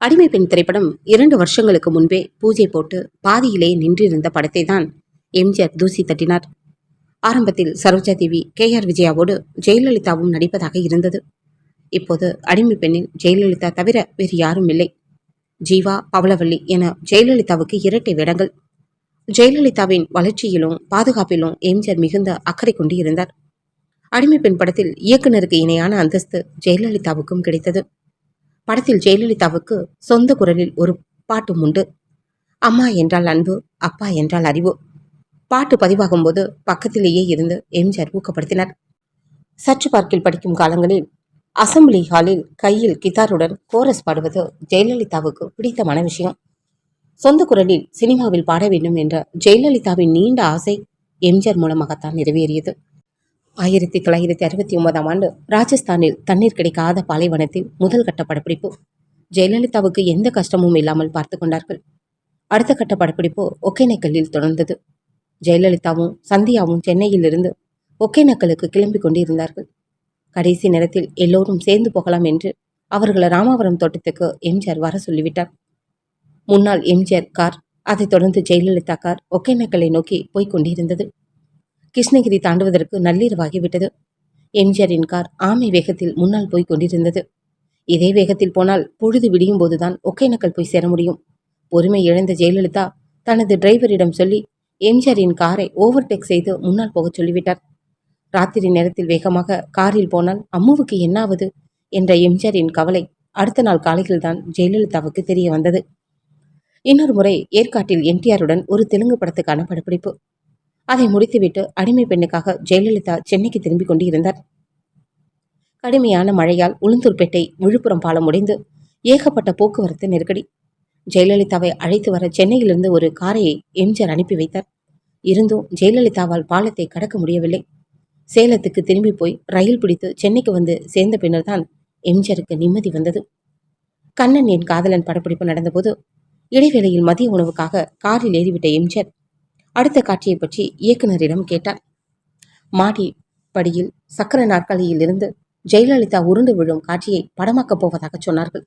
அடிமை பெண் திரைப்படம் இரண்டு வருஷங்களுக்கு முன்பே பூஜை போட்டு பாதியிலே நின்றிருந்த படத்தை தான் எம்ஜிஆர் தூசி தட்டினார். ஆரம்பத்தில் சரோஜா தேவி கே. ஆர். விஜயாவோடு ஜெயலலிதாவும் நடிப்பதாக இருந்தது. இப்போது அடிமை பெண்ணில் ஜெயலலிதா தவிர வேறு யாரும் இல்லை. ஜீவா பவளவள்ளி என ஜெயலலிதாவுக்கு இரட்டை வேடங்கள். ஜெயலலிதாவின் வளர்ச்சியிலும் பாதுகாப்பிலும் எம்ஜிஆர் மிகுந்த அக்கறை கொண்டு இருந்தார் அடிமை பெண் படத்தில் இயக்குனருக்கு இணையான அந்தஸ்து ஜெயலலிதாவுக்கும் கிடைத்தது. படத்தில் ஜெயலலிதாவுக்கு சொந்த குரலில் ஒரு பாட்டும் உண்டு. அம்மா என்றால் அன்பு அப்பா என்றால் அறிவு. பாட்டு பதிவாகும் போது பக்கத்திலேயே இருந்து எம்ஜிஆர் ஊக்கப்படுத்தினார் சற்று பார்க்கில் படிக்கும் காலங்களில் அசம்பிளி ஹாலில் கையில் கிதாருடன் கோரஸ் பாடுவது ஜெயலலிதாவுக்கு பிடித்தமான விஷயம். சொந்த குரலில் சினிமாவில் பாட வேண்டும் என்ற ஜெயலலிதாவின் நீண்ட ஆசை எம்ஜிஆர் மூலமாகத்தான் நிறைவேறியது. ஆயிரத்தி தொள்ளாயிரத்தி அறுபத்தி ஒன்பதாம் ஆண்டு ராஜஸ்தானில் தண்ணீர் கிடைக்காத பாலைவனத்தில் முதல் கட்ட படப்பிடிப்பு. ஜெயலலிதாவுக்கு எந்த கஷ்டமும் இல்லாமல் பார்த்து கொண்டார்கள். அடுத்த கட்ட படப்பிடிப்பு ஒகேனக்கல்லில் தொடர்ந்தது. ஜெயலலிதாவும் சந்தியாவும் சென்னையிலிருந்து ஒகேனக்கலுக்கு கிளம்பி கொண்டிருந்தார்கள். கடைசி நேரத்தில் எல்லோரும் சேர்ந்து போகலாம் என்று அவர்களை ராமாவரம் தோட்டத்துக்கு எம்ஜிஆர் வர சொல்லிவிட்டார். முன்னாள் எம்ஜிஆர் கார் அதைத் தொடர்ந்து ஜெயலலிதா கார் ஒகேனக்கலை நோக்கி போய்க் கொண்டிருந்தது. கிருஷ்ணகிரி தாண்டுவதற்கு நள்ளிரவாகிவிட்டது எம்ஜிஆரின் கார் ஆமை வேகத்தில் முன்னால் போய் கொண்டிருந்தது. இதே வேகத்தில் போனால் பொழுது விடியும் போதுதான் ஒகேனக்கல் போய் சேர முடியும். பொறுமை இழந்த ஜெயலலிதா தனது டிரைவரிடம் சொல்லி எம்ஜிஆரின் காரை ஓவர்டேக் செய்து முன்னால் போகச் சொல்லிவிட்டார். ராத்திரி நேரத்தில் வேகமாக காரில் போனால் அம்முவுக்கு என்னாவது என்ற எம்ஜிஆரின் கவலை அடுத்த நாள் காலையில்தான் ஜெயலலிதாவுக்கு தெரிய வந்தது. இன்னொரு முறை ஏற்காட்டில் என்டிஆருடன் ஒரு தெலுங்கு படத்துக்கான படப்பிடிப்பு. அதை முடித்துவிட்டு அடிமை பெண்ணுக்காக ஜெயலலிதா சென்னைக்கு திரும்பிக் கொண்டு இருந்தார் கடுமையான மழையால் உளுந்தூர்பேட்டை விழுப்புரம் பாலம் உடைந்து ஏகப்பட்ட போக்குவரத்து நெருக்கடி. ஜெயலலிதாவை அழைத்து வர சென்னையிலிருந்து ஒரு காரையை எம்ஜிஆர் அனுப்பி வைத்தார். இருந்தும் ஜெயலலிதாவால் பாலத்தை கடக்க முடியவில்லை. சேலத்துக்கு திரும்பி போய் ரயில் பிடித்து சென்னைக்கு வந்து சேர்ந்த பின்னர் தான் எம்ஜிஆருக்கு நிம்மதி வந்தது. கண்ணன் என் காதலன் படப்பிடிப்பு நடந்தபோது இடைவேளையில் மதிய உணவுக்காக காரில் ஏறிவிட்ட எம்ஜிஆர் அடுத்த காட்சியை பற்றி இயக்குனரிடம் கேட்டார். மாடி படியில் சக்கர நாற்காலியில் இருந்து ஜெயலலிதா உருண்டு விழும் காட்சியை படமாக்கப் போவதாக சொன்னார்கள்.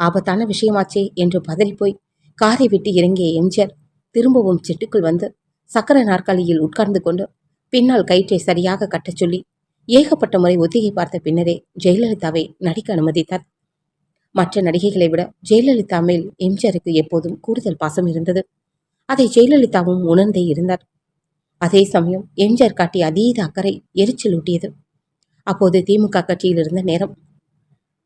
ஆபத்தான விஷயமாச்சே என்று பதறிப்போய் காரை விட்டு இறங்கிய எம்ஜிஆர் திரும்பவும் செட்டுக்குள் வந்து சக்கர நாற்காலியில் உட்கார்ந்து கொண்டு பின்னால் கயிற்றை சரியாக கட்டச் சொல்லி ஏகப்பட்ட முறை ஒத்திகை பார்த்த பின்னரே ஜெயலலிதாவை நடிக்க அனுமதித்தார். மற்ற நடிகைகளை விட ஜெயலலிதா மேல் எம்ஜிஆருக்கு எப்போதும் கூடுதல் பாசம் இருந்தது. அதை ஜெயலலிதாவும் உணர்ந்தே இருந்தார். அதே சமயம் எம்ஜிஆர் காட்டி அதீத அக்கறை எரிச்சல் ஊட்டியது. அப்போது திமுக கட்சியில் இருந்த நேரம்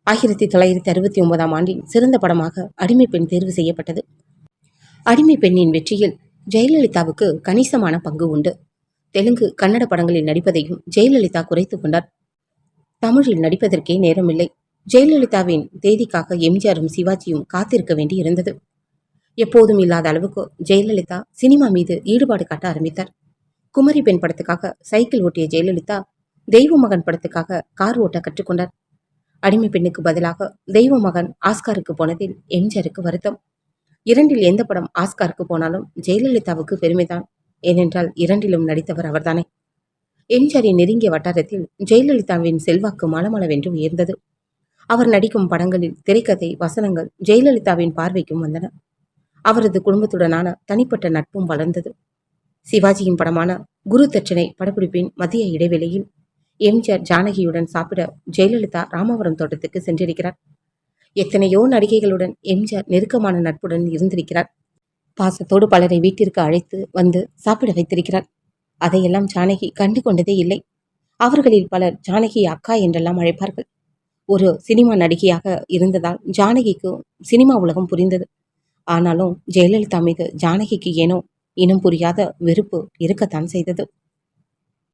ஆயிரத்தி தொள்ளாயிரத்தி அறுபத்தி ஒன்பதாம் ஆண்டின் சிறந்த படமாக அடிமை பெண் தேர்வு செய்யப்பட்டது. அடிமை பெண்ணின் வெற்றியில் ஜெயலலிதாவுக்கு கணிசமான பங்கு உண்டு. தெலுங்கு கன்னட படங்களில் நடிப்பதையும் ஜெயலலிதா குறைத்து கொண்டார். தமிழில் நடிப்பதற்கே நேரமில்லை. ஜெயலலிதாவின் தேதிக்காக எம்ஜிஆரும் சிவாஜியும் காத்திருக்க வேண்டி இருந்தது எப்போதும் இல்லாத அளவுக்கு ஜெயலலிதா சினிமா மீது ஈடுபாடு காட்ட ஆரம்பித்தார். குமரி பெண் படத்துக்காக சைக்கிள் ஓட்டிய ஜெயலலிதா தெய்வ மகன் படத்துக்காக கார் ஓட்ட கற்றுக்கொண்டார். அடிமை பெண்ணுக்கு பதிலாக தெய்வ மகன் ஆஸ்காருக்கு போனதில் எம்ஜிஆருக்கு வருத்தம். இரண்டில் எந்த படம் ஆஸ்காருக்கு போனாலும் ஜெயலலிதாவுக்கு பெருமைதான். ஏனென்றால் இரண்டிலும் நடித்தவர் அவர்தானே. எம்ஜிஆரின் நெருங்கிய வட்டாரத்தில் ஜெயலலிதாவின் செல்வாக்கு மலமளவென்று உயர்ந்தது. அவர் நடிக்கும் படங்களில் திரைக்கதை வசனங்கள் ஜெயலலிதாவின் பார்வைக்கும் வந்தன. அவரது குடும்பத்துடனான தனிப்பட்ட நட்பும் வளர்ந்தது. சிவாஜியின் படமான குரு தட்சணை படப்பிடிப்பின் மதிய இடைவெளியில் எம்ஜிஆர் ஜானகியுடன் சாப்பிட ஜெயலலிதா ராமவரம் தோட்டத்துக்கு சென்றிருக்கிறார். எத்தனையோ நடிகைகளுடன் எம்ஜிஆர் நெருக்கமான நட்புடன் இருந்திருக்கிறார். பாசத்தோடு பலரை வீட்டிற்கு அழைத்து வந்து சாப்பிட வைத்திருக்கிறார். அதையெல்லாம் ஜானகி கண்டு கொண்டதே இல்லை. அவர்களில் பலர் ஜானகி அக்கா என்றெல்லாம் அழைப்பார்கள். ஒரு சினிமா நடிகையாக இருந்ததால் ஜானகிக்கு சினிமா உலகம் புரிந்தது. ஆனாலும் ஜெயலலிதா மீது ஜானகிக்கு ஏனோ இனம் புரியாத வெறுப்பு இருக்கத்தான் செய்தது.